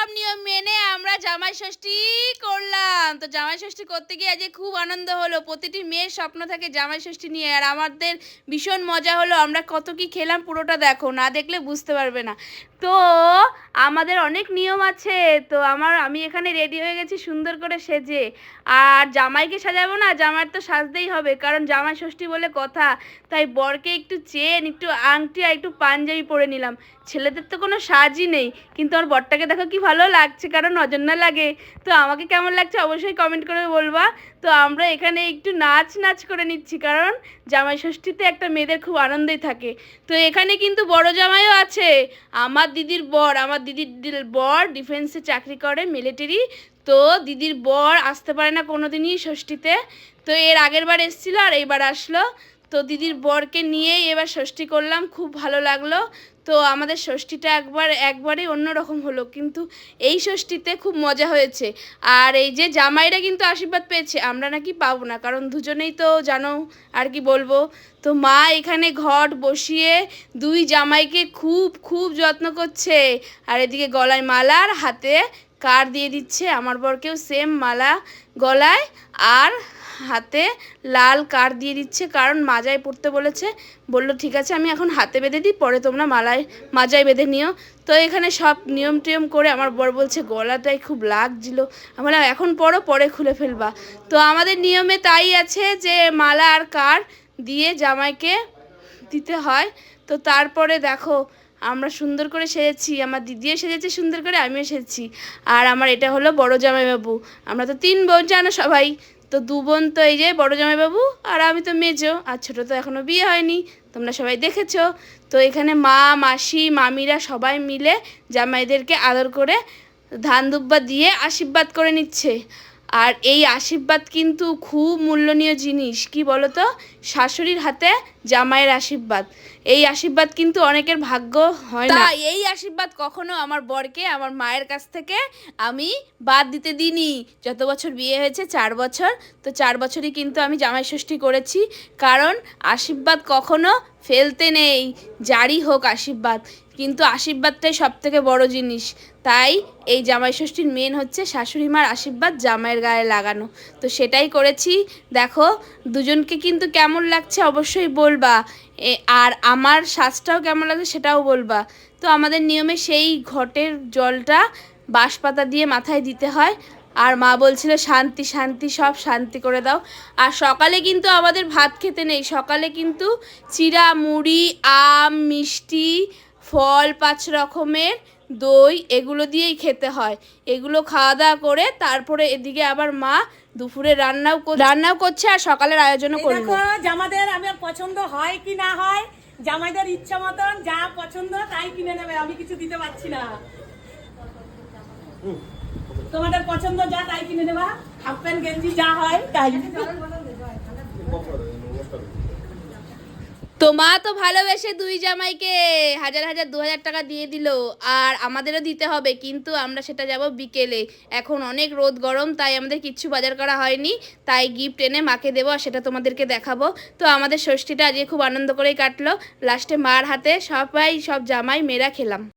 সব নিয়ম মেনে আমরা জামাই ষষ্ঠী করলাম। তো জামাই ষষ্ঠী করতে গিয়ে আজকে খুব আনন্দ হলো। প্রতিটি মেয়ের স্বপ্ন থাকে জামাই ষষ্ঠী নিয়ে। আর আমাদের ভীষণ মজা হলো। আমরা কত কি খেলাম পুরোটা দেখো, না দেখলে বুঝতে পারবে না। তো আমাদের অনেক নিয়ম আছে, তো আমার, আমি এখানে রেডি হয়ে গেছি সুন্দর করে সেজে। আর জামাইকে সাজাবো না জামাইয়ের তো সাজতেই হবে, কারণ জামাই ষষ্ঠী বলে কথা। তাই বরকে একটু চেন, একটু আংটি আর একটু পাঞ্জাবি পরে নিলাম। ছেলেদের তো কোনো সাজই নেই, কিন্তু আমার বরটাকে দেখো কি ভালো লাগছে, কারণ না লাগে। তো আমাকে কেমন লাগছে অবশ্যই কমেন্ট করে বলবা। তো আমরা এখানে একটু নাচ নাচ করে নিচ্ছি, কারণ জামাই ষষ্ঠীতে একটা মেয়েদের খুব আনন্দই থাকে। তো এখানে কিন্তু বড় জামাইও আছে। আমার দিদির বর, আমার দিদির বর ডিফেন্সে চাকরি করে মিলিটারি তো দিদির বর আসতে পারে না কোনোদিনই ষষ্ঠীতে। তো এর আগের বার এসেছিল আর এইবার আসলো। তো দিদির বরকে নিয়েই এবার ষষ্ঠী করলাম, খুব ভালো লাগল। তো আমাদের ষষ্ঠীটা একবার, একবারেই অন্যরকম হলো, কিন্তু এই ষষ্ঠীতে খুব মজা হয়েছে। আর এই যে জামাইরা কিন্তু আশীর্বাদ পেয়েছে, আমরা নাকি পাবো না, কারণ দুজনেই তো জানো আর কি বলব। তো মা এখানে ঘট বসিয়ে দুই জামাইকে খুব খুব যত্ন করছে। আর এদিকে গলায় মালা আর হাতে কার দিয়ে দিচ্ছে? আমার বরকেও সেম মালা গলায়। আর হাতে লাল কার দিয়ে দিচ্ছে, কারণ মাজায় পড়তে বলেছে। বলল, ঠিক আছে, আমি এখন হাতে বেঁধে দিই, পরে তোমরা মালায়, মাজায় বেঁধে নিও। তো এখানে সব নিয়ম টিয়ম করে আমার বর বলছে গলাটাই খুব লাগছিল। আমি এখন পরো, পরে খুলে ফেলবা। তো আমাদের নিয়মে তাই আছে যে, মালা আর কার দিয়ে জামাইকে দিতে হয়। তো তারপরে দেখো, আমরা সুন্দর করে সেজেছি, আমার দিদিও সেজেছে সুন্দর করে, আমিও সেজেছি। আর আমার এটা হলো বড় জামাইবাবু। আমরা তো তিন বোন, জানো সবাই। তো দু বোন তো এই যে বড় জামাইবাবু আর আমি তো মেজো আর ছোটো তো এখনও বিয়ে হয়নি। তোমরা সবাই দেখেছ। তো এখানে মা, মাসি, মামিরা সবাই মিলে জামাইদেরকে আদর করে ধান দুব্বা দিয়ে আশীর্বাদ করে নিচ্ছে। আর এই আশীর্বাদ কিন্তু খুব মূল্যনীয় জিনিস। কি বলো তো শাশুড়ির হাতে জামাইয়ের আশীর্বাদ। এই আশীর্বাদ কিন্তু অনেকের ভাগ্য হয় না। এই আশীর্বাদ কখনো আমার বরকে, আমার মায়ের কাছ থেকে আমি বাদ দিতে দিইনি। যত বছর বিয়ে হয়েছে, চার বছর। তো চার বছরই কিন্তু আমি জামাই ষষ্ঠী করেছি। কারণ আশীর্বাদ কখনো ফেলতে নেই। যারই হোক আশীর্বাদ। কিন্তু আশীর্বাদটাই সব থেকে বড় জিনিস। তাই এই জামাই ষষ্ঠীর মেন হচ্ছে শাশুড়ি মার আশীর্বাদ, জামাইয়ের গায়ে লাগানো। তো সেটাই করেছি। দেখো, দুজনকে কিন্তু কেমন লাগছে অবশ্যই বলবা। আর আমার শ্বাসটাও কেমন লাগছে সেটাও বলবা। তো আমাদের নিয়মে সেই ঘটের জলটা বাঁশপাতা দিয়ে মাথায় দিতে হয়। আর মা বলছিল, শান্তি শান্তি, সব শান্তি করে দাও। আর সকালে কিন্তু আমাদের ভাত খেতে নেই। সকালে কিন্তু চিরা মুড়ি আম, মিষ্টি, ফল পাঁচ রকমের দই এগুলো দিয়েই খেতে হয়। এগুলো খাওয়া দাওয়া করে তারপরে এদিকে আবার মা দুপুরে রান্নাও রান্নাও করছে আর সকালের আয়োজনও করল। জামাদের আমার পছন্দ হয় কি না হয় জামাইদের ইচ্ছা মতন যা পছন্দ তাই কিনে নেবে আমি কিছু দিতে পারছি না। তোমাদের পছন্দ যা তাই কিনে নেবা হাফ প্যান্ট গেঞ্জি যা হয় তাই। তো মা তো ভালোবেসে দুই জামাইকে হাজার হাজার দু হাজার টাকা দিয়ে দিল, আর আমাদেরও দিতে হবে, কিন্তু আমরা সেটা যাব বিকেলে। এখন অনেক রোদ গরম, তাই আমাদের কিচ্ছু বাজার করা হয়নি, তাই গিফট এনে মাকে দেবো আর সেটা তোমাদেরকে দেখাবো। তো আমাদের ষষ্ঠীটা আজকে খুব আনন্দ করেই কাটলো। লাস্টে মার হাতে সবাই সব জামাই মেরা খেলাম।